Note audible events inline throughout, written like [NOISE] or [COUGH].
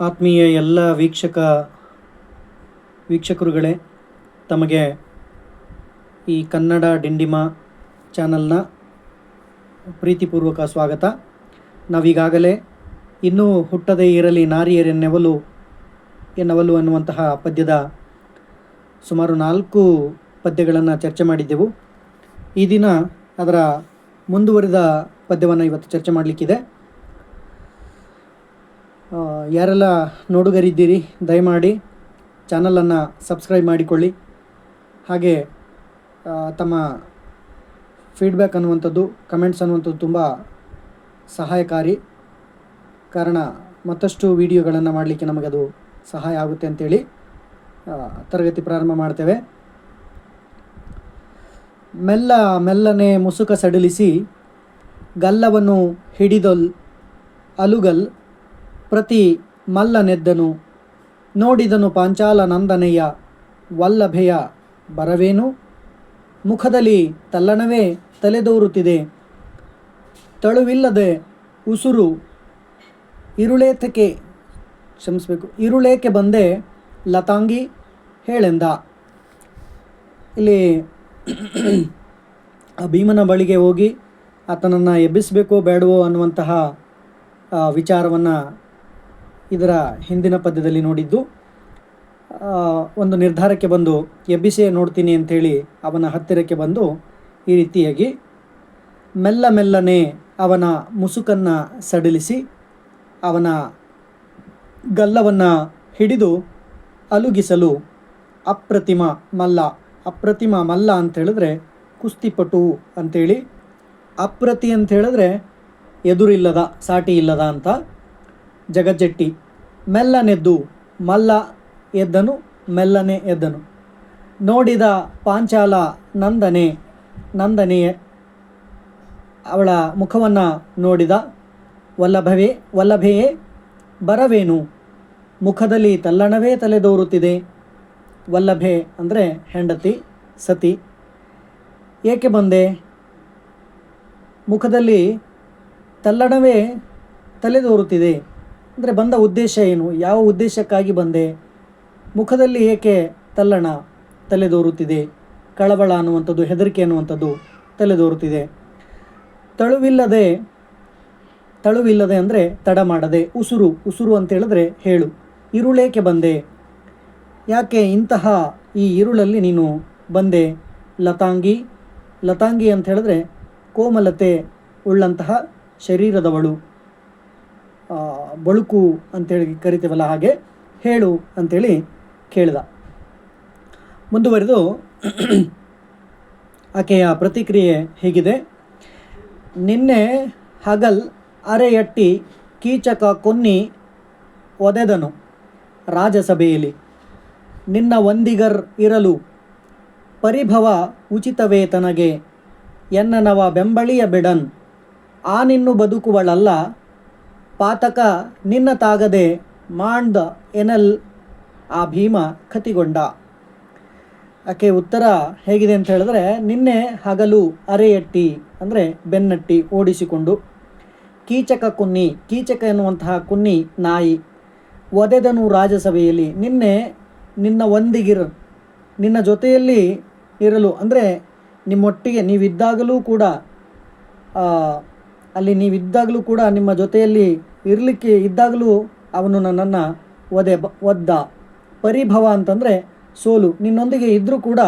ಆತ್ಮೀಯ ಎಲ್ಲ ವೀಕ್ಷಕ ವೀಕ್ಷಕರುಗಳೇ, ತಮಗೆ ಈ ಕನ್ನಡ ಡಿಂಡಿಮ ಚಾನಲ್ನ ಪ್ರೀತಿಪೂರ್ವಕ ಸ್ವಾಗತ. ನಾವೀಗಾಗಲೇ ಇನ್ನೂ ಹುಟ್ಟದೇ ಇರಲಿ ನಾರಿಯರೆನ್ನೆವಲು ಎನ್ನವಲು ಅನ್ನುವಂತಹ ಪದ್ಯದ ಸುಮಾರು ನಾಲ್ಕು ಪದ್ಯಗಳನ್ನು ಚರ್ಚೆ ಮಾಡಿದ್ದೆವು. ಈ ದಿನ ಅದರ ಮುಂದುವರಿದ ಪದ್ಯವನ್ನು ಇವತ್ತು ಚರ್ಚೆ ಮಾಡಲಿಕ್ಕಿದೆ. ಯಾರೆಲ್ಲ ನೋಡುಗರಿದ್ದೀರಿ, ದಯಮಾಡಿ ಚಾನಲನ್ನು ಸಬ್ಸ್ಕ್ರೈಬ್ ಮಾಡಿಕೊಳ್ಳಿ. ಹಾಗೆ ತಮ್ಮ ಫೀಡ್ಬ್ಯಾಕ್ ಅನ್ನುವಂಥದ್ದು, ಕಮೆಂಟ್ಸ್ ಅನ್ನುವಂಥದ್ದು ತುಂಬ ಸಹಾಯಕಾರಿ. ಕಾರಣ, ಮತ್ತಷ್ಟು ವಿಡಿಯೋಗಳನ್ನು ಮಾಡಲಿಕ್ಕೆ ನಮಗದು ಸಹಾಯ ಆಗುತ್ತೆ ಅಂತೇಳಿ ತರಗತಿ ಪ್ರಾರಂಭ ಮಾಡ್ತೇವೆ. ಮೆಲ್ಲ, ಮೆಲ್ಲನೆ ಮುಸುಕ ಸಡಿಲಿಸಿ ಗಲ್ಲವನ್ನು ಹಿಡಿದೊಲ್, ಅಲುಗಲ್ ಪ್ರತಿ ಮಲ್ಲನೆದ್ದನು. ನೋಡಿದನು ಪಾಂಚಾಲ ನಂದನೆಯ ವಲ್ಲಭೆಯ ಬರವೇನು? ಮುಖದಲ್ಲಿ ತಲ್ಲಣವೇ ತಲೆದೋರುತ್ತಿದೆ. ತಳುವಿಲ್ಲದೆ ಉಸುರು ಇರುಳೇತಕ್ಕೆ ಕ್ಷಮಿಸಬೇಕು, ಇರುಳೇಕೆ ಬಂದೆ ಲತಾಂಗಿ ಹೇಳೆಂದ. ಇಲ್ಲಿ ಭೀಮನ ಬಳಿಗೆ ಹೋಗಿ, ಆತನನ್ನು ಎಬ್ಬಿಸಬೇಕೋ ಬೇಡವೋ ಅನ್ನುವಂತಹ ವಿಚಾರವನ್ನು ಇದರ ಹಿಂದಿನ ಪದ್ಯದಲ್ಲಿ ನೋಡಿದ್ದು ಒಂದು ನಿರ್ಧಾರಕ್ಕೆ ಬಂದು ಎಬ್ಬಿಸೇ ನೋಡ್ತೀನಿ ಅಂಥೇಳಿ ಅವನ ಹತ್ತಿರಕ್ಕೆ ಬಂದು ಈ ರೀತಿಯಾಗಿ, ಮೆಲ್ಲ ಮೆಲ್ಲನೆ ಅವನ ಮುಸುಕನ್ನು ಸಡಿಲಿಸಿ, ಅವನ ಗಲ್ಲವನ್ನು ಹಿಡಿದು ಅಲುಗಿಸಲು ಅಪ್ರತಿಮ ಮಲ್ಲ ಅಪ್ರತಿಮ ಮಲ್ಲ ಅಂತ ಹೇಳಿದ್ರೆ ಕುಸ್ತಿಪಟು ಅಂಥೇಳಿ, ಅಪ್ರತಿ ಅಂತ ಹೇಳಿದ್ರೆ ಎದುರಿಲ್ಲದ, ಸಾಟಿ ಇಲ್ಲದ ಅಂತ ಜಗಜ್ಜೆಟ್ಟಿ. ಮೆಲ್ಲನೆದ್ದು ಮಲ್ಲ ಎದ್ದನು, ಮೆಲ್ಲನೆ ಎದ್ದನು. ನೋಡಿದ ಪಾಂಚಾಲ ನಂದನೆ ನಂದನೆಯ ಅವಳ ಮುಖವನ್ನು ನೋಡಿದ, ವಲ್ಲಭವೇ, ವಲ್ಲಭೆಯೇ, ಬರವೇನು? ಮುಖದಲ್ಲಿ ತಲ್ಲಣವೇ ತಲೆದೋರುತ್ತಿದೆ. ವಲ್ಲಭೆ ಅಂದರೆ ಹೆಂಡತಿ, ಸತಿ. ಏಕೆ ಬಂದೆ? ಮುಖದಲ್ಲಿ ತಲ್ಲಣವೇ ತಲೆದೋರುತ್ತಿದೆ. ಅಂದರೆ ಬಂದ ಉದ್ದೇಶ ಏನು? ಯಾವ ಉದ್ದೇಶಕ್ಕಾಗಿ ಬಂದೆ? ಮುಖದಲ್ಲಿ ಏಕೆ ತಲ್ಲಣ ತಲೆದೋರುತ್ತಿದೆ? ಕಳವಳ ಅನ್ನುವಂಥದ್ದು, ಹೆದರಿಕೆ ಅನ್ನುವಂಥದ್ದು ತಲೆದೋರುತ್ತಿದೆ. ತಳುವಿಲ್ಲದೆ ತಳುವಿಲ್ಲದೆ ಅಂದರೆ ತಡ ಮಾಡದೆ, ಉಸುರು ಉಸುರು ಅಂತ ಹೇಳಿದ್ರೆ ಹೇಳು. ಇರುಳೇಕೆ ಬಂದೆ? ಯಾಕೆ ಇಂತಹ ಈ ಇರುಳಲ್ಲಿ ನೀನು ಬಂದೆ? ಲತಾಂಗಿ ಲತಾಂಗಿ ಅಂತ ಹೇಳಿದ್ರೆ ಕೋಮಲತೆ ಉಳ್ಳಂತಹ ಶರೀರದವಳು. ಬಳುಕು ಅಂತೇಳಿ ಕರಿತೀವಲ್ಲ ಹಾಗೆ ಹೇಳು ಅಂತೇಳಿ ಕೇಳಿದ. ಮುಂದುವರೆದು [CLEARS THROAT] ಆಕೆಯ ಪ್ರತಿಕ್ರಿಯೆ ಹೀಗಿದೆ. ನಿನ್ನೆ ಹಗಲ್ ಅರೆಯಟ್ಟಿ ಕೀಚಕ ಕೊನ್ನಿ ಒದೆದನು ರಾಜಸಭೆಯಲ್ಲಿ. ನಿನ್ನ ಒಂದಿಗರ್ ಇರಲು ಪರಿಭವ ಉಚಿತವೇ ತನಗೆ ಎನ್ನನವ ಬೆಂಬಳಿಯ ಬಿಡನ್. ಆ ನಿನ್ನು ಬದುಕುವಳಲ್ಲ ಪಾತಕ ನಿನ್ನ ತಾಗದೆ ಮಾಂಡ ಎನಲ್ ಆ ಭೀಮ ಕತಿಗೊಂಡ ಆಕೆ ಉತ್ತರ ಹೇಗಿದೆ ಅಂತ ಹೇಳಿದ್ರೆ, ನಿನ್ನೆ ಹಗಲು ಅರೆಯಟ್ಟಿ, ಅಂದರೆ ಬೆನ್ನಟ್ಟಿ ಓಡಿಸಿಕೊಂಡು, ಕೀಚಕ ಕುನ್ನಿ, ಕೀಚಕ ಎನ್ನುವಂತಹ ಕುನ್ನಿ ನಾಯಿ ಒದೆದನು ರಾಜಸಭೆಯಲ್ಲಿ ನಿನ್ನೆ ನಿನ್ನ ಒಂದಿಗಿರ, ನಿನ್ನ ಜೊತೆಯಲ್ಲಿ ಇರಲು, ಅಂದರೆ ನಿಮ್ಮೊಟ್ಟಿಗೆ ನೀವಿದ್ದಾಗಲೂ ಕೂಡ ಅಲ್ಲಿ ನೀವಿದ್ದಾಗಲೂ ಕೂಡ ನಿಮ್ಮ ಜೊತೆಯಲ್ಲಿ ಇರಲಿಕ್ಕೆ ಇದ್ದಾಗಲೂ ಅವನು ನನ್ನನ್ನು ಒದೆ ಬ ಒದ್ದ ಪರಿಭವ ಅಂತಂದರೆ ಸೋಲು. ನಿನ್ನೊಂದಿಗೆ ಇದ್ದರೂ ಕೂಡ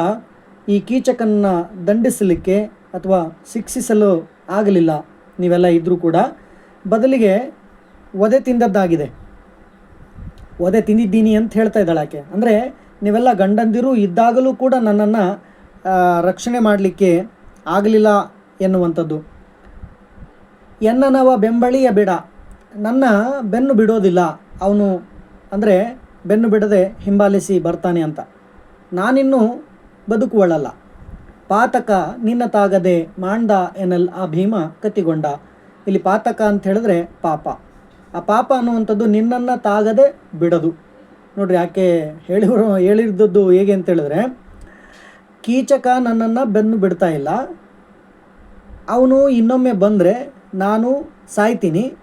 ಈ ಕೀಚಕನ್ನು ದಂಡಿಸಲಿಕ್ಕೆ ಅಥವಾ ಶಿಕ್ಷಿಸಲು ಆಗಲಿಲ್ಲ. ನೀವೆಲ್ಲ ಇದ್ದರೂ ಕೂಡ ಬದಲಿಗೆ ಒದೆ ತಿಂದದ್ದಾಗಿದೆ. ಒದೆ ತಿಂದಿದ್ದೀನಿ ಅಂತ ಹೇಳ್ತಾ ಇದ್ದಾಳೆ ಆಕೆ. ಅಂದರೆ ನೀವೆಲ್ಲ ಗಂಡಂದಿರು ಇದ್ದಾಗಲೂ ಕೂಡ ನನ್ನನ್ನು ರಕ್ಷಣೆ ಮಾಡಲಿಕ್ಕೆ ಆಗಲಿಲ್ಲ ಎನ್ನುವಂಥದ್ದು. ಎನ್ನನವ ಬೆಂಬಳಿಯ ಬಿಡ. ನನ್ನ ಬೆನ್ನು ಬಿಡೋದಿಲ್ಲ. ಅವನು ಅಂದರೆ ಬೆನ್ನು ಬಿಡದೆ ಹಿಂಬಾಲಿಸಿ ಬರ್ತಾನೆ ಅಂತ. ನಾನಿನ್ನೂ ಬದುಕುವಳಲ್ಲ. ಪಾತಕ ನಿನ್ನ ತಾಗದೆ ಮಾಂಡ ಎನ್ನಲ್ ಆ ಭೀಮ ಕತ್ತಿಗೊಂಡ. ಇಲ್ಲಿ ಪಾತಕ ಅಂತ ಹೇಳಿದ್ರೆ ಪಾಪ. ಆ ಪಾಪ ಅನ್ನುವಂಥದ್ದು ನಿನ್ನನ್ನು ತಾಗದೆ ಬಿಡದು. ನೋಡ್ರಿ ಯಾಕೆ [LAUGHS] ಹೇಳಿರೋ ಹೇಳಿದ್ದದ್ದು ಹೇಗೆ ಅಂತ ಹೇಳಿದ್ರೆ, ಕೀಚಕ ನನ್ನನ್ನು ಬೆನ್ನು ಬಿಡ್ತಾ ಇಲ್ಲ. ಅವನು ಇನ್ನೊಮ್ಮೆ ಬಂದರೆ ನಾನು ಸಾಯ್ತೀನಿ.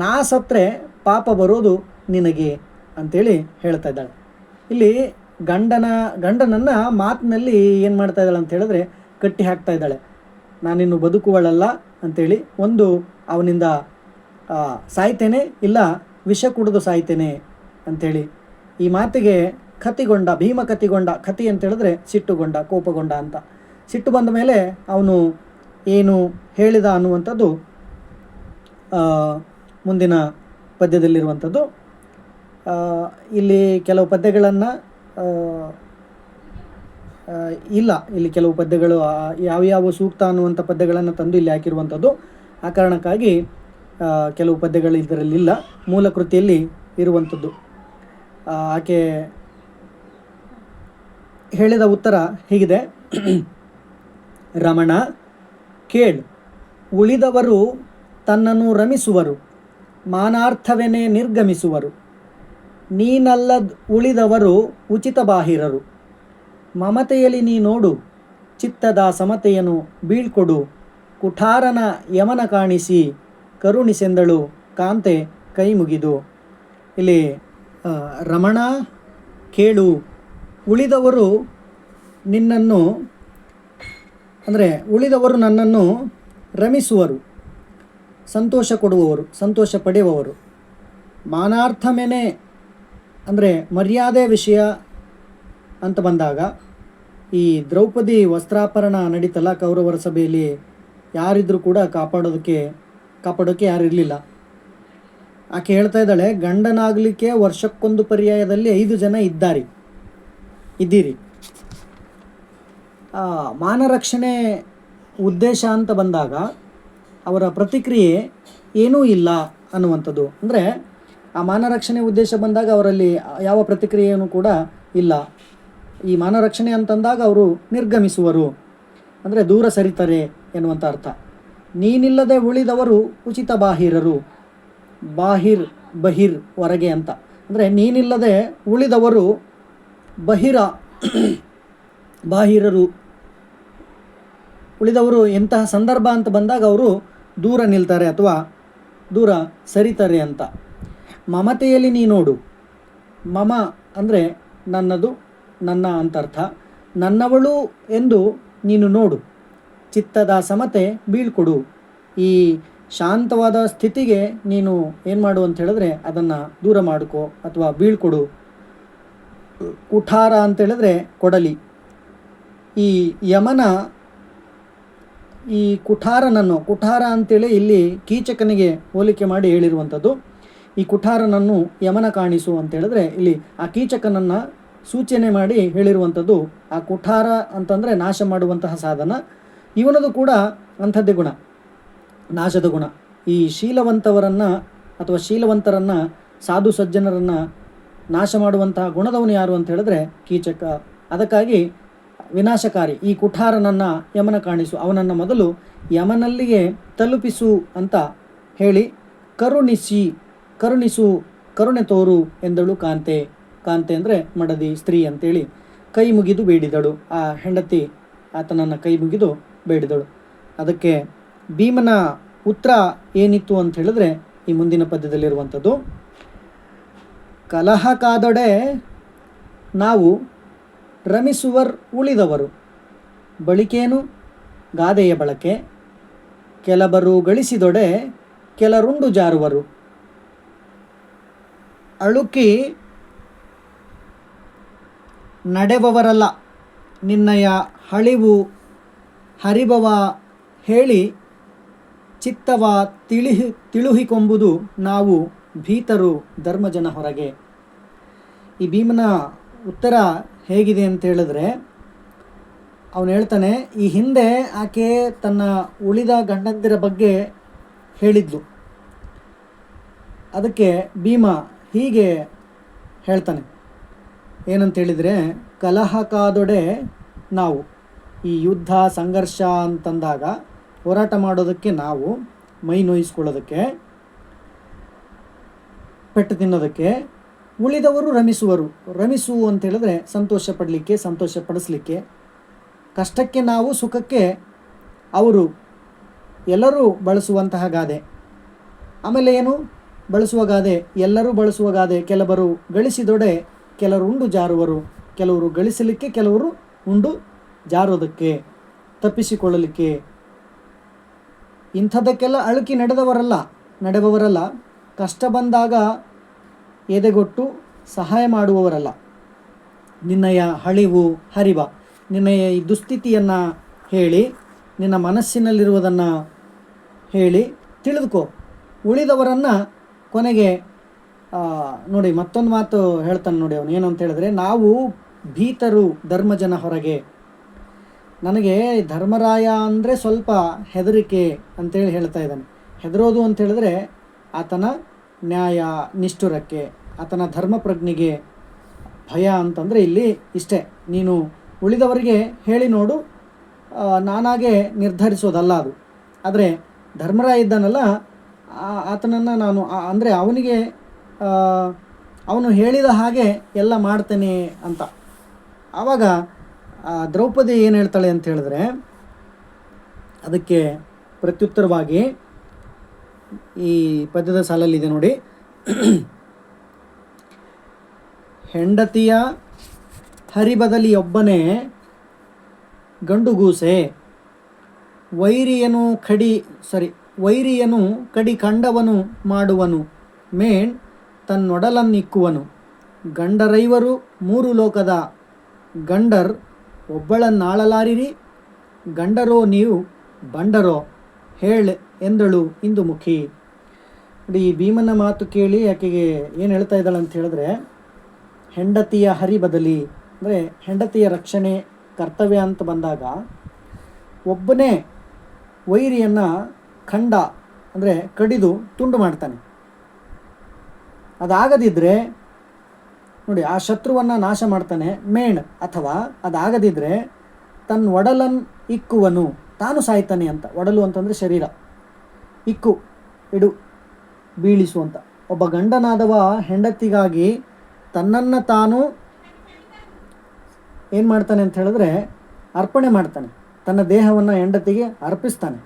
ನಾ ಸತ್ತರೆ ಪಾಪ ಬರೋದು ನಿನಗೆ ಅಂತೇಳಿ ಹೇಳ್ತಾ ಇದ್ದಾಳೆ. ಇಲ್ಲಿ ಗಂಡನ, ಗಂಡನನ್ನು ಮಾತಿನಲ್ಲಿ ಏನು ಮಾಡ್ತಾ ಇದ್ದಾಳೆ ಅಂತ ಹೇಳಿದ್ರೆ ಕಟ್ಟಿ ಹಾಕ್ತಾ ಇದ್ದಾಳೆ. ನಾನಿನ್ನು ಬದುಕುವಳಲ್ಲ ಅಂತೇಳಿ ಒಂದು ಅವನಿಂದ ಸಾಯ್ತೇನೆ ಇಲ್ಲ ವಿಷ ಕುಡಿದು ಸಾಯ್ತೇನೆ ಅಂಥೇಳಿ ಈ ಮಾತಿಗೆ ಕತಿಗೊಂಡ ಭೀಮ ಕತಿಗೊಂಡ ಕತಿ ಅಂತ ಹೇಳಿದ್ರೆ ಸಿಟ್ಟುಗೊಂಡ, ಕೋಪಗೊಂಡ ಅಂತ. ಸಿಟ್ಟು ಬಂದ ಮೇಲೆ ಅವನು ಏನು ಹೇಳಿದ ಅನ್ನುವಂಥದ್ದು ಮುಂದಿನ ಪದ್ಯದಲ್ಲಿರುವಂಥದ್ದು. ಇಲ್ಲಿ ಕೆಲವು ಪದ್ಯಗಳನ್ನು ಇಲ್ಲ, ಇಲ್ಲಿ ಕೆಲವು ಪದ್ಯಗಳು ಯಾವ ಯಾವ್ಯಾವ ಸೂಕ್ತ ಅನ್ನುವಂಥ ಪದ್ಯಗಳನ್ನು ತಂದು ಇಲ್ಲಿ ಹಾಕಿರುವಂಥದ್ದು. ಆ ಕಾರಣಕ್ಕಾಗಿ ಕೆಲವು ಪದ್ಯಗಳು ಇದರಲ್ಲಿಲ್ಲ. ಮೂಲ ಕೃತಿಯಲ್ಲಿ ಇರುವಂಥದ್ದು. ಆಕೆ ಹೇಳಿದ ಉತ್ತರ ಹೀಗಿದೆ. [CLEARS THROAT] ರಮಣ, ಕೇಳ್. ಉಳಿದವರು ತನ್ನನ್ನು ರಮಿಸುವರು. ಮಾನಾರ್ಥವೆನೇ ನಿರ್ಗಮಿಸುವರು. ನೀನಲ್ಲದ ಉಳಿದವರು ಉಚಿತ ಬಾಹಿರರು ಮಮತೆಯಲ್ಲಿ ನೀ ನೋಡು, ಚಿತ್ತದ ಸಮತೆಯನ್ನು ಬೀಳ್ಕೊಡು. ಕುಠಾರನ ಯಮನ ಕಾಣಿಸಿ ಕರುಣಿಸೆಂದಳು ಕಾಂತೆ ಕೈ ಮುಗಿದು. ಇಲ್ಲಿ ರಮಣ, ಕೇಳು, ಉಳಿದವರು ನಿನ್ನನ್ನು, ಅಂದರೆ ಉಳಿದವರು ನನ್ನನ್ನು ರಮಿಸುವರು. ಸಂತೋಷ ಕೊಡುವವರು, ಸಂತೋಷ ಪಡೆಯುವವರು ಮಾನಾರ್ಥಮೇನೆ ಅಂದರೆ ಮರ್ಯಾದೆ ವಿಷಯ ಅಂತ ಬಂದಾಗ ಈ ದ್ರೌಪದಿ ವಸ್ತ್ರಾಪರಣ ನಡೀತಲ್ಲ ಕೌರವರ ಸಭೆಯಲ್ಲಿ, ಯಾರಿದ್ರೂ ಕೂಡ ಕಾಪಾಡೋದಕ್ಕೆ ಕಾಪಾಡೋಕ್ಕೆ ಯಾರು ಇರಲಿಲ್ಲ. ಆಕೆ ಹೇಳ್ತಾ ಇದ್ದಾಳೆ, ಗಂಡನಾಗಲಿಕ್ಕೆ ವರ್ಷಕ್ಕೊಂದು ಪರ್ಯಾಯದಲ್ಲಿ ಐದು ಜನ ಇದ್ದಾರೆ, ಇದ್ದೀರಿ. ಮಾನರಕ್ಷಣೆ ಉದ್ದೇಶ ಅಂತ ಬಂದಾಗ ಅವರ ಪ್ರತಿಕ್ರಿಯೆ ಏನೂ ಇಲ್ಲ ಅನ್ನುವಂಥದ್ದು. ಅಂದರೆ ಆ ಮಾನರಕ್ಷಣೆ ಉದ್ದೇಶ ಬಂದಾಗ ಅವರಲ್ಲಿ ಯಾವ ಪ್ರತಿಕ್ರಿಯೆಯೂ ಕೂಡ ಇಲ್ಲ. ಈ ಮಾನರಕ್ಷಣೆ ಅಂತಂದಾಗ ಅವರು ನಿರ್ಗಮಿಸುವರು. ಅಂದರೆ ದೂರ ಸರಿತಾರೆ ಎನ್ನುವಂಥ ಅರ್ಥ. ನೀನಿಲ್ಲದೆ ಉಳಿದವರು ಉಚಿತ ಬಾಹಿರರು. ಬಾಹಿರ್ ಬಹಿರ್ ಹೊರಗೆ ಅಂತ. ಅಂದರೆ ನೀನಿಲ್ಲದೆ ಉಳಿದವರು ಬಹಿರ ಬಾಹಿರರು. ಉಳಿದವರು ಎಂತಹ ಸಂದರ್ಭ ಅಂತ ಬಂದಾಗ ಅವರು ದೂರ ನಿಲ್ತಾರೆ ಅಥವಾ ದೂರ ಸರಿತಾರೆ ಅಂತ. ಮಮತೆಯಲ್ಲಿ ನೀ ನೋಡು. ಮಮ ಅಂದರೆ ನನ್ನದು, ನನ್ನ ಅಂತರ್ಥ. ನನ್ನವಳು ಎಂದು ನೀನು ನೋಡು. ಚಿತ್ತದ ಸಮತೆ ಬೀಳ್ಕೊಡು. ಈ ಶಾಂತವಾದ ಸ್ಥಿತಿಗೆ ನೀನು ಏನು ಮಾಡು ಅಂತ ಹೇಳಿದ್ರೆ ಅದನ್ನು ದೂರ ಮಾಡ್ಕೋ ಅಥವಾ ಬೀಳ್ಕೊಡು. ಕುಠಾರ ಅಂತೇಳಿದ್ರೆ ಕೊಡಲಿ. ಈ ಯಮನ ಈ ಕುಠಾರನನ್ನು, ಕುಠಾರ ಅಂತೇಳಿ ಇಲ್ಲಿ ಕೀಚಕನಿಗೆ ಹೋಲಿಕೆ ಮಾಡಿ ಹೇಳಿರುವಂಥದ್ದು. ಈ ಕುಠಾರನನ್ನು ಯಮನ ಕಾಣಿಸು ಅಂತ ಹೇಳಿದ್ರೆ ಇಲ್ಲಿ ಆ ಕೀಚಕನನ್ನು ಸೂಚನೆ ಮಾಡಿ ಹೇಳಿರುವಂಥದ್ದು. ಆ ಕುಠಾರ ಅಂತಂದರೆ ನಾಶ ಮಾಡುವಂತಹ ಸಾಧನ. ಇವನದು ಕೂಡ ಅಂಥದ್ದೇ ಗುಣ, ನಾಶದ ಗುಣ. ಈ ಶೀಲವಂತವರನ್ನು ಅಥವಾ ಶೀಲವಂತರನ್ನು, ಸಾಧು ಸಜ್ಜನರನ್ನು ನಾಶ ಮಾಡುವಂತಹ ಗುಣದವನು ಯಾರು ಅಂತ ಹೇಳಿದ್ರೆ ಕೀಚಕ. ಅದಕ್ಕಾಗಿ ವಿನಾಶಕಾರಿ. ಈ ಕುಠಾರನನ್ನು ಯಮನ ಕಾಣಿಸು. ಅವನನ್ನು ಮೊದಲು ಯಮನಲ್ಲಿಗೆ ತಲುಪಿಸು ಅಂತ ಹೇಳಿ ಕರುಣಿಸಿ, ಕರುಣಿಸು, ಕರುಣೆ ತೋರು ಎಂದಳು ಕಾಂತೆ. ಕಾಂತೆ ಅಂದರೆ ಮಡದಿ ಸ್ತ್ರೀ ಅಂತೇಳಿ ಕೈ ಮುಗಿದು ಬೇಡಿದಳು. ಆ ಹೆಂಡತಿ ಆತನನ್ನು ಕೈ ಮುಗಿದು ಬೇಡಿದಳು. ಅದಕ್ಕೆ ಭೀಮನ ಉತ್ತರ ಏನಿತ್ತು ಅಂತ ಹೇಳಿದ್ರೆ ಈ ಮುಂದಿನ ಪದ್ಯದಲ್ಲಿರುವಂಥದ್ದು ಕಲಹ ಕಾದೊಡೆ ನಾವು ರಮಿಸುವರ್ ಉಳಿದವರು. ಬಳಿಕೇನು? ಗಾದೆಯ ಬಳಕೆ. ಕೆಲಬರು ಗಳಿಸಿದೊಡೆ ಕೆಲರುಂಡು ಜಾರುವರು. ಅಳುಕಿ ನಡೆಬವರಲ್ಲ ನಿನ್ನಯ ಹಳಿವು ಹರಿಬವ ಹೇಳಿ ಚಿತ್ತವ ತಿಳಿಹಿ ತಿಳುಹಿಕೊಂಬುದು ನಾವು ಭೀತರು ಧರ್ಮಜನ ಹೊರಗೆ. ಈ ಭೀಮನ ಉತ್ತರ ಹೇಗಿದೆ ಅಂತ ಹೇಳಿದ್ರೆ, ಅವನು ಹೇಳ್ತಾನೆ, ಈ ಹಿಂದೆ ಆಕೆ ತನ್ನ ಉಳಿದ ಗಂಡಂದಿರ ಬಗ್ಗೆ ಹೇಳಿದ್ಲು. ಅದಕ್ಕೆ ಭೀಮ ಹೀಗೆ ಹೇಳ್ತಾನೆ. ಏನಂತ ಹೇಳಿದರೆ ಕಲಹ ಕಾದೊಡೆ ನಾವು, ಈ ಯುದ್ಧ, ಸಂಘರ್ಷ ಅಂತಂದಾಗ ಹೋರಾಟ ಮಾಡೋದಕ್ಕೆ ನಾವು ಮೈ ನೋಯಿಸ್ಕೊಳ್ಳೋದಕ್ಕೆ, ಪೆಟ್ಟು ತಿನ್ನೋದಕ್ಕೆ ಉಳಿದವರು ರಮಿಸುವರು. ರಮಿಸು ಅಂತ ಹೇಳಿದ್ರೆ ಸಂತೋಷ ಪಡಲಿಕ್ಕೆ, ಸಂತೋಷ ಪಡಿಸ್ಲಿಕ್ಕೆ. ಕಷ್ಟಕ್ಕೆ ನಾವು, ಸುಖಕ್ಕೆ ಅವರು ಎಲ್ಲರೂ ಬಳಸುವಂತಹ ಗಾದೆ. ಆಮೇಲೆ ಏನು? ಬಳಸುವ ಗಾದೆ. ಎಲ್ಲರೂ ಬಳಸುವ ಗಾದೆ. ಕೆಲವರು ಗಳಿಸಿದೊಡೆ ಕೆಲವರು ಉಂಡು ಜಾರುವರು. ಕೆಲವರು ಗಳಿಸಲಿಕ್ಕೆ, ಕೆಲವರು ಉಂಡು ಜಾರೋದಕ್ಕೆ, ತಪ್ಪಿಸಿಕೊಳ್ಳಲಿಕ್ಕೆ. ಇಂಥದ್ದಕ್ಕೆಲ್ಲ ಅಳುಕಿ ನಡೆದವರಲ್ಲ ನಡೆಬವರಲ್ಲ ಕಷ್ಟ ಬಂದಾಗ ಎದೆಗೊಟ್ಟು ಸಹಾಯ ಮಾಡುವವರಲ್ಲ. ನಿನ್ನಯ ಹಳಿವು ಹರಿವ. ನಿನ್ನಯ ಈ ದುಸ್ಥಿತಿಯನ್ನು ಹೇಳಿ, ನಿನ್ನ ಮನಸ್ಸಿನಲ್ಲಿರುವುದನ್ನು ಹೇಳಿ ತಿಳಿದುಕೋ. ಉಳಿದವರನ್ನು ಕೊನೆಗೆ ನೋಡಿ ಮತ್ತೊಂದು ಮಾತು ಹೇಳ್ತಾನೆ ನೋಡಿ ಅವನು. ಏನು ಅಂತ ಹೇಳಿದ್ರೆ, ನಾವು ಭೀತರು ಧರ್ಮಜನ ಹೊರಗೆ. ನನಗೆ ಧರ್ಮರಾಯ ಅಂದರೆ ಸ್ವಲ್ಪ ಹೆದರಿಕೆ ಅಂತೇಳಿ ಹೇಳ್ತಾ ಇದ್ದಾನೆ. ಹೆದರೋದು ಅಂತ ಹೇಳಿದ್ರೆ ಆತನ ನ್ಯಾಯ ನಿಷ್ಠುರಕ್ಕೆ, ಆತನ ಧರ್ಮ ಪ್ರಜ್ಞೆಗೆ ಭಯ ಅಂತಂದರೆ ಇಲ್ಲಿ ಇಷ್ಟೇ. ನೀನು ಉಳಿದವರಿಗೆ ಹೇಳಿ ನೋಡು ನಾನಾಗೆ ನಿರ್ಧರಿಸೋದಲ್ಲ ಅದು. ಆದರೆ ಧರ್ಮರಾಯ ಇದ್ದಾನಲ್ಲ ಆತನನ್ನು ನಾನು ಅಂದರೆ ಅವನಿಗೆ ಅವನು ಹೇಳಿದ ಹಾಗೆ ಎಲ್ಲ ಮಾಡ್ತೇನೆ ಅಂತ. ಆವಾಗ ದ್ರೌಪದಿ ಏನು ಹೇಳ್ತಾಳೆ ಅಂತ ಹೇಳಿದ್ರೆ, ಅದಕ್ಕೆ ಪ್ರತ್ಯುತ್ತರವಾಗಿ ಈ ಪದ್ಯದ ಸಾಲಲ್ಲಿದೆ ನೋಡಿ. ಹೆಂಡತಿಯ ಹರಿಬದಲಿ ಒಬ್ಬನೇ ಗಂಡುಗೂಸೆ. ವೈರಿಯನು ಕಡಿ ಸಾರಿ ವೈರಿಯನು ಕಡಿ ಕಂಡವನು ಮಾಡುವನು, ಮೇಣ್ ತನ್ನೊಡಲನ್ನಿಕ್ಕುವನು ಗಂಡರೈವರು ಮೂರು ಲೋಕದ, ಗಂಡರ್ ಒಬ್ಬಳನ್ನಾಳಲಾರಿರಿ, ಗಂಡರೋ ನೀವು ಬಂಡರೋ, ಹೇಳ ಎಂದಳು ಇಂದು ಮುಖಿ. ನೋಡಿ ಈ ಭೀಮನ ಮಾತು ಕೇಳಿ ಆಕೆಗೆ ಏನು ಹೇಳ್ತಾ ಇದ್ದಾಳೆ ಅಂತ ಹೇಳಿದ್ರೆ, ಹೆಂಡತಿಯ ಹರಿ ಬದಲಿ, ಅಂದರೆ ಹೆಂಡತಿಯ ರಕ್ಷಣೆ, ಕರ್ತವ್ಯ ಅಂತ ಬಂದಾಗ ಒಬ್ಬನೇ ವೈರಿಯನ್ನು ಖಂಡ, ಅಂದರೆ ಕಡಿದು ತುಂಡು ಮಾಡ್ತಾನೆ. ಅದಾಗದಿದ್ದರೆ ನೋಡಿ, ಆ ಶತ್ರುವನ್ನು ನಾಶ ಮಾಡ್ತಾನೆ ಮೇಣ್, ಅಥವಾ ಅದಾಗದಿದ್ದರೆ ತನ್ನ ಒಡಲನ್ ಇಕ್ಕುವನು, ತಾನು ಸಾಯ್ತಾನೆ ಅಂತ. ಒಡಲು ಅಂತಂದರೆ ಶರೀರ. ಇಕ್ಕು ಇಡು ಬೀಳಿಸು ಅಂತ. ಒಬ್ಬ ಗಂಡನಾದವ ಹೆಂಡತಿಗಾಗಿ ತನ್ನನ್ನು ತಾನು ಏನು ಮಾಡ್ತಾನೆ ಅಂತ ಹೇಳಿದ್ರೆ ಅರ್ಪಣೆ ಮಾಡ್ತಾನೆ. ತನ್ನ ದೇಹವನ್ನು ಹೆಂಡತಿಗೆ ಅರ್ಪಿಸ್ತಾನೆ.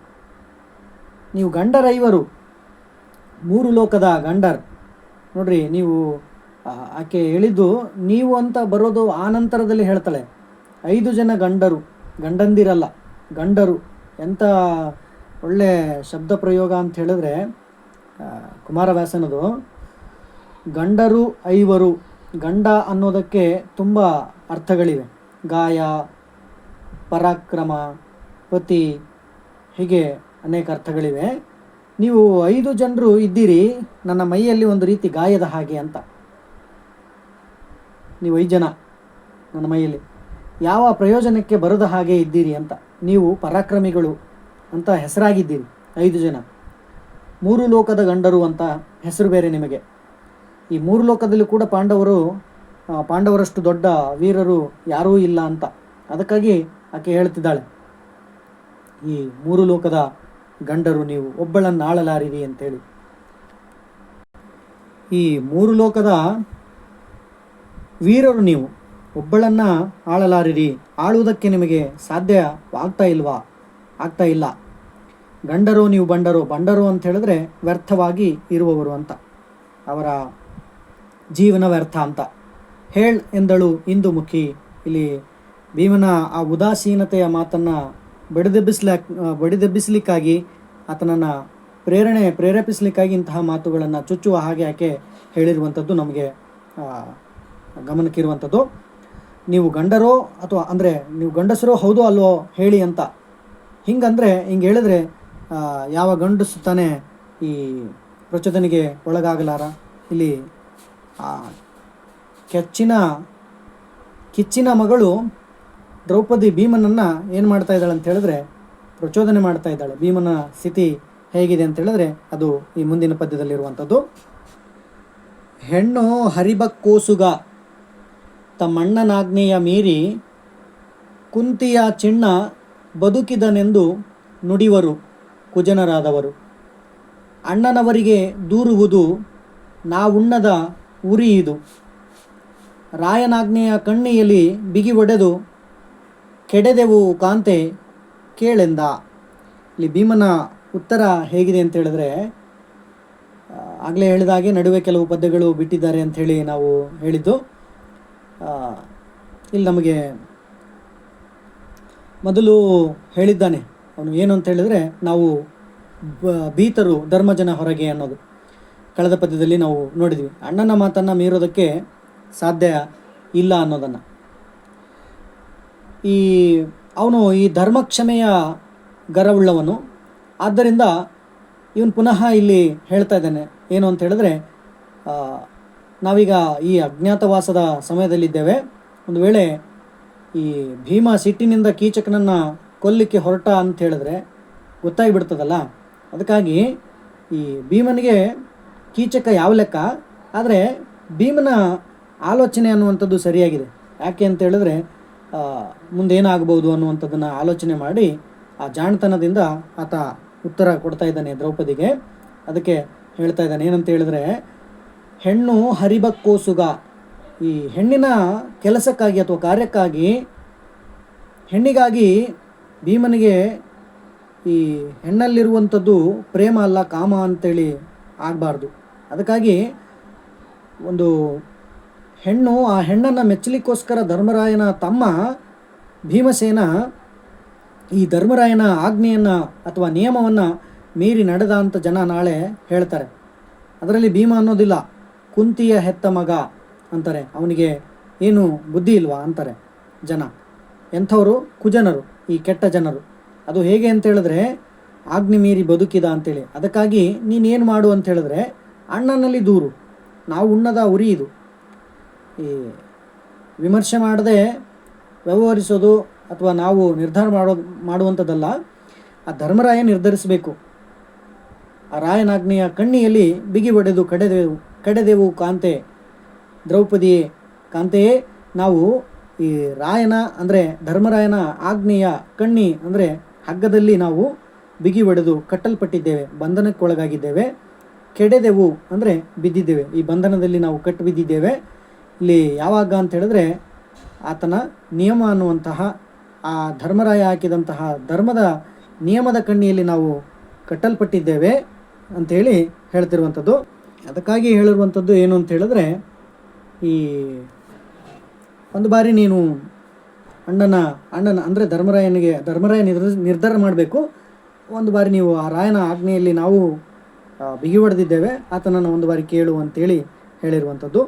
ನೀವು ಗಂಡರೈವರು, ಮೂರು ಲೋಕದ ಗಂಡರ್, ನೋಡ್ರಿ ನೀವು ಆಕೆ ಹೇಳಿದ್ದು ನೀವು ಅಂತ ಬರೋದು ಆ ನಂತರದಲ್ಲಿ ಹೇಳ್ತಾಳೆ. ಐದು ಜನ ಗಂಡರು, ಗಂಡಂದಿರಲ್ಲ, ಗಂಡರು ಎಂಥ ಒಳ್ಳೆ ಶಬ್ದ ಪ್ರಯೋಗ ಅಂತ ಹೇಳಿದ್ರೆ ಕುಮಾರವ್ಯಾಸನದು. ಗಂಡರು ಐವರು, ಗಂಡ ಅನ್ನೋದಕ್ಕೆ ತುಂಬ ಅರ್ಥಗಳಿವೆ. ಗಾಯ, ಪರಾಕ್ರಮ, ಪತಿ, ಹೀಗೆ ಅನೇಕ ಅರ್ಥಗಳಿವೆ. ನೀವು ಐದು ಜನರು ಇದ್ದೀರಿ, ನನ್ನ ಮೈಯಲ್ಲಿ ಒಂದು ರೀತಿ ಗಾಯದ ಹಾಗೆ ಅಂತ. ನೀವು ಐದು ಜನ, ನನ್ನ ಮೈಯಲ್ಲಿ. ಯಾವ ಪ್ರಯೋಜನಕ್ಕೆ ಬರದ ಹಾಗೆ ಇದ್ದೀರಿ ಅಂತ. ನೀವು ಪರಾಕ್ರಮಿಗಳು ಅಂತ ಹೆಸರಾಗಿದ್ದೀರಿ ಐದು ಜನ. ಮೂರು ಲೋಕದ ಗಂಡರು ಅಂತ ಹೆಸರು ಬೇರೆ ನಿಮಗೆ. ಈ ಮೂರು ಲೋಕದಲ್ಲಿ ಕೂಡ ಪಾಂಡವರು ಪಾಂಡವರಷ್ಟು ದೊಡ್ಡ ವೀರರು ಯಾರೂ ಇಲ್ಲ ಅಂತ. ಅದಕ್ಕಾಗಿ ಆಕೆ ಹೇಳ್ತಿದ್ದಾಳೆ. ಈ ಮೂರು ಲೋಕದ ಗಂಡರು ನೀವು ಒಬ್ಬಳನ್ನು ಆಳಲಾರಿರಿ ಅಂತೇಳಿ. ಈ ಮೂರು ಲೋಕದ ವೀರರು ನೀವು ಒಬ್ಬಳನ್ನು ಆಳಲಾರಿರಿ. ಆಳುವುದಕ್ಕೆ ನಿಮಗೆ ಸಾಧ್ಯವಾಗ್ತಾ ಇಲ್ವಾ? ಆಗ್ತಾ ಇಲ್ಲ. ಗಂಡರು ನೀವು ಬಂಡರು ಬಂಡರು ಅಂತ ಹೇಳಿದ್ರೆ ವ್ಯರ್ಥವಾಗಿ ಇರುವವರು ಅಂತ. ಅವರ ಜೀವನ ವ್ಯರ್ಥ ಅಂತ. ಹೇಳ್ ಎಂದಳು ಇಂದು ಮುಖಿ ಇಲ್ಲಿ ಭೀಮನ ಆ ಉದಾಸೀನತೆಯ ಮಾತನ್ನು ಬಡಿದೆಬ್ಬಿಸ್ಲ, ಬಡಿದೆಬ್ಬಿಸ್ಲಿಕ್ಕಾಗಿ ಆತನನ್ನು ಪ್ರೇರಣೆ, ಪ್ರೇರೇಪಿಸಲಿಕ್ಕಾಗಿ ಇಂತಹ ಮಾತುಗಳನ್ನು ಚುಚ್ಚುವ ಹಾಗೆ ಯಾಕೆ ಹೇಳಿರುವಂಥದ್ದು ನಮಗೆ ಗಮನಕ್ಕಿರುವಂಥದ್ದು. ನೀವು ಗಂಡರೋ ಅಥವಾ ಅಂದರೆ ನೀವು ಗಂಡಸರೋ ಹೌದೋ ಅಲ್ವೋ ಹೇಳಿ ಅಂತ. ಹಿಂಗಂದರೆ ಹಿಂಗೆ ಹೇಳಿದ್ರೆ ಯಾವ ಗಂಡಸು ತಾನೇ ಈ ಪ್ರಚೋದನೆಗೆ ಒಳಗಾಗಲಾರ? ಇಲ್ಲಿ ಕೆಚ್ಚಿನ, ಕಿಚ್ಚಿನ ಮಗಳು ದ್ರೌಪದಿ ಭೀಮನನ್ನು ಏನು ಮಾಡ್ತಾ ಇದ್ದಾಳೆ ಅಂತ ಹೇಳಿದ್ರೆ, ಪ್ರಚೋದನೆ ಮಾಡ್ತಾ ಇದ್ದಾಳೆ. ಭೀಮನ ಸ್ಥಿತಿ ಹೇಗಿದೆ ಅಂತ ಹೇಳಿದ್ರೆ, ಅದು ಈ ಮುಂದಿನ ಪದ್ಯದಲ್ಲಿರುವಂಥದ್ದು. ಹೆಣ್ಣು ಹರಿಬಕ್ಕೋಸುಗ, ತಮ್ಮಣ್ಣನಾಜ್ಞೆಯ ಮೀರಿ ಕುಂತಿಯ ಚಿಣ್ಣ ಬದುಕಿದನೆಂದು ನುಡಿವರು, ಕುಜನರಾದವರು. ಅಣ್ಣನವರಿಗೆ ದೂರುವುದು ನಾವುಣ್ಣದ ಉರಿ ಇದು. ರಾಯನಾಜ್ಞೆಯ ಕಣ್ಣಿಯಲ್ಲಿ ಬಿಗಿ ಒಡೆದು, ಕೆಡೆದೆವು ಕಾಂತೆ? ಕೇಳೆಂದ? ಇಲ್ಲಿ ಭೀಮನ ಉತ್ತರ ಹೇಗಿದೆ ಅಂತ ಹೇಳಿದ್ರೆ ಆಗಲೇ ಹೇಳಿದಾಗೆ ನಡುವೆ ಕೆಲವು ಪದ್ಯಗಳು ಬಿಟ್ಟಿದ್ದಾರೆ ಅಂಥೇಳಿ ನಾವು ಹೇಳಿದ್ದು. ಇಲ್ಲಿ ನಮಗೆ ಮೊದಲು ಹೇಳಿದ್ದಾನೆ, ಅವನು ಏನು ಅಂತ ಹೇಳಿದ್ರೆ, ನಾವು ಬೀತರು ಧರ್ಮಜನ ಹೊರಗೆ ಅನ್ನೋದು. ಕಳೆದ ಪದ್ಯದಲ್ಲಿ ನಾವು ನೋಡಿದ್ವಿ. ಅಣ್ಣನ ಮಾತನ್ನು ಮೀರೋದಕ್ಕೆ ಸಾಧ್ಯ ಇಲ್ಲ ಅನ್ನೋದನ್ನು. ಈ, ಅವನು ಈ ಧರ್ಮಕ್ಷಮೆಯ ಗರವುಳ್ಳವನು. ಆದ್ದರಿಂದ ಇವನು ಪುನಃ ಇಲ್ಲಿ ಹೇಳ್ತಾ ಇದ್ದಾನೆ, ಏನು ಅಂತ ಹೇಳಿದ್ರೆ ನಾವೀಗ ಈ ಅಜ್ಞಾತವಾಸದ ಸಮಯದಲ್ಲಿದ್ದೇವೆ. ಒಂದು ವೇಳೆ ಈ ಭೀಮ ಸಿಟ್ಟಿನಿಂದ ಕೀಚಕನನ್ನು ಕೊಲ್ಲಿಕ್ಕೆ ಹೊರಟ ಅಂತ ಹೇಳಿದ್ರೆ ಗೊತ್ತಾಗಿ ಬಿಡ್ತದಲ್ಲ ಅದಕ್ಕಾಗಿ ಈ ಭೀಮನಿಗೆ ಕೀಚಕ ಯಾವ ಲೆಕ್ಕ? ಆದರೆ ಭೀಮನ ಆಲೋಚನೆ ಅನ್ನುವಂಥದ್ದು ಸರಿಯಾಗಿದೆ. ಯಾಕೆ ಅಂತ ಹೇಳಿದ್ರೆ ಮುಂದೇನಾಗಬಹುದು ಅನ್ನುವಂಥದ್ದನ್ನು ಆಲೋಚನೆ ಮಾಡಿ ಆ ಜಾಣತನದಿಂದ ಆತ ಉತ್ತರ ಕೊಡ್ತಾ ಇದ್ದಾನೆ ದ್ರೌಪದಿಗೆ. ಅದಕ್ಕೆ ಹೇಳ್ತಾ ಇದ್ದಾನೆ, ಏನಂತ ಹೇಳಿದ್ರೆ, ಹೆಣ್ಣು ಹರಿಬಕ್ಕೋಸುಗ ಈ ಹೆಣ್ಣಿನ ಕೆಲಸಕ್ಕಾಗಿ ಅಥವಾ ಕಾರ್ಯಕ್ಕಾಗಿ ಹೆಣ್ಣಿಗಾಗಿ ಭೀಮನಿಗೆ ಈ ಹೆಣ್ಣಲ್ಲಿರುವಂಥದ್ದು ಪ್ರೇಮ ಅಲ್ಲ, ಕಾಮ ಅಂತೇಳಿ ಆಗಬಾರ್ದು. ಅದಕ್ಕಾಗಿ ಒಂದು ಹೆಣ್ಣು ಆ ಹೆಣ್ಣನ್ನು ಮೆಚ್ಚಲಿಕ್ಕೋಸ್ಕರ ಧರ್ಮರಾಯನ ತಮ್ಮ ಭೀಮಸೇನ ಈ ಧರ್ಮರಾಯನ ಆಜ್ಞೆಯನ್ನು ಅಥವಾ ನಿಯಮವನ್ನು ಮೀರಿ ನಡೆದ ಅಂತ ಜನ ನಾಳೆ ಹೇಳ್ತಾರೆ. ಅದರಲ್ಲಿ ಭೀಮ ಅನ್ನೋದಿಲ್ಲ, ಕುಂತಿಯ ಹೆತ್ತ ಮಗ. ಅಂತಾರೆ. ಅವನಿಗೆ ಏನು ಬುದ್ಧಿ ಇಲ್ವಾ ಅಂತಾರೆ ಜನ. ಎಂಥವರು? ಕುಜನರು, ಈ ಕೆಟ್ಟ ಜನರು. ಅದು ಹೇಗೆ ಅಂತ ಹೇಳಿದ್ರೆ ಆಗ್ನಿ ಮೀರಿ ಬದುಕಿದ ಅಂತೇಳಿ. ಅದಕ್ಕಾಗಿ ನೀನೇನು ಮಾಡು ಅಂತ ಹೇಳಿದ್ರೆ, ಅಣ್ಣನಲ್ಲಿ ದೂರು. ನಾವು ಉಣ್ಣದ ಉರಿ ಇದು. ಈ ವಿಮರ್ಶೆ ಮಾಡದೆ ವ್ಯವಹರಿಸೋದು ಅಥವಾ ನಾವು ನಿರ್ಧಾರ ಮಾಡೋದು ಮಾಡುವಂಥದ್ದಲ್ಲ, ಆ ಧರ್ಮರಾಯ ನಿರ್ಧರಿಸಬೇಕು. ಆ ರಾಯನಾಗ್ನಿಯ ಕಣ್ಣಿಯಲ್ಲಿ ಬಿಗಿ ಒಡೆದು ಕಡೆದೆವು ಕಡೆದೆವು ಕಾಂತೆ ದ್ರೌಪದಿಯೇ ಕಾಂತೆಯೇ, ನಾವು ಈ ರಾಯನ ಅಂದರೆ ಧರ್ಮರಾಯನ ಆಗ್ನೇಯ ಕಣ್ಣಿ ಅಂದರೆ ಹಗ್ಗದಲ್ಲಿ ನಾವು ಬಿಗಿ ಒಡೆದು ಕಟ್ಟಲ್ಪಟ್ಟಿದ್ದೇವೆ, ಬಂಧನಕ್ಕೊಳಗಾಗಿದ್ದೇವೆ, ಕೆಡೆದೆವು ಅಂದರೆ ಬಿದ್ದಿದ್ದೇವೆ. ಈ ಬಂಧನದಲ್ಲಿ ನಾವು ಕಟ್ಟು ಬಿದ್ದಿದ್ದೇವೆ. ಇಲ್ಲಿ ಯಾವಾಗ ಅಂತ ಹೇಳಿದ್ರೆ ಆತನ ನಿಯಮ ಅನ್ನುವಂತಹ ಆ ಧರ್ಮರಾಯ ಹಾಕಿದಂತಹ ಧರ್ಮದ ನಿಯಮದ ಕಣ್ಣಿಯಲ್ಲಿ ನಾವು ಕಟ್ಟಲ್ಪಟ್ಟಿದ್ದೇವೆ ಅಂಥೇಳಿ ಹೇಳ್ತಿರುವಂಥದ್ದು. ಅದಕ್ಕಾಗಿ ಹೇಳಿರುವಂಥದ್ದು ಏನು ಅಂತ ಹೇಳಿದ್ರೆ ಈ ಒಂದು ಬಾರಿ ನೀನು ಅಣ್ಣನ ಅಣ್ಣನ ಅಂದರೆ ಧರ್ಮರಾಯನಿಗೆ, ಧರ್ಮರಾಯ ನಿರ್ ನಿರ್ಧಾರ ಮಾಡಬೇಕು. ಒಂದು ಬಾರಿ ನೀವು ಆ ರಾಯನ ಆಜ್ಞೆಯಲ್ಲಿ ನಾವು ಬಿಗಿ ಹೊಡೆದಿದ್ದೇವೆ. ಆತನನ್ನು ಒಂದು ಬಾರಿ ಕೇಳು ಅಂತೇಳಿ ಹೇಳಿರುವಂಥದ್ದು.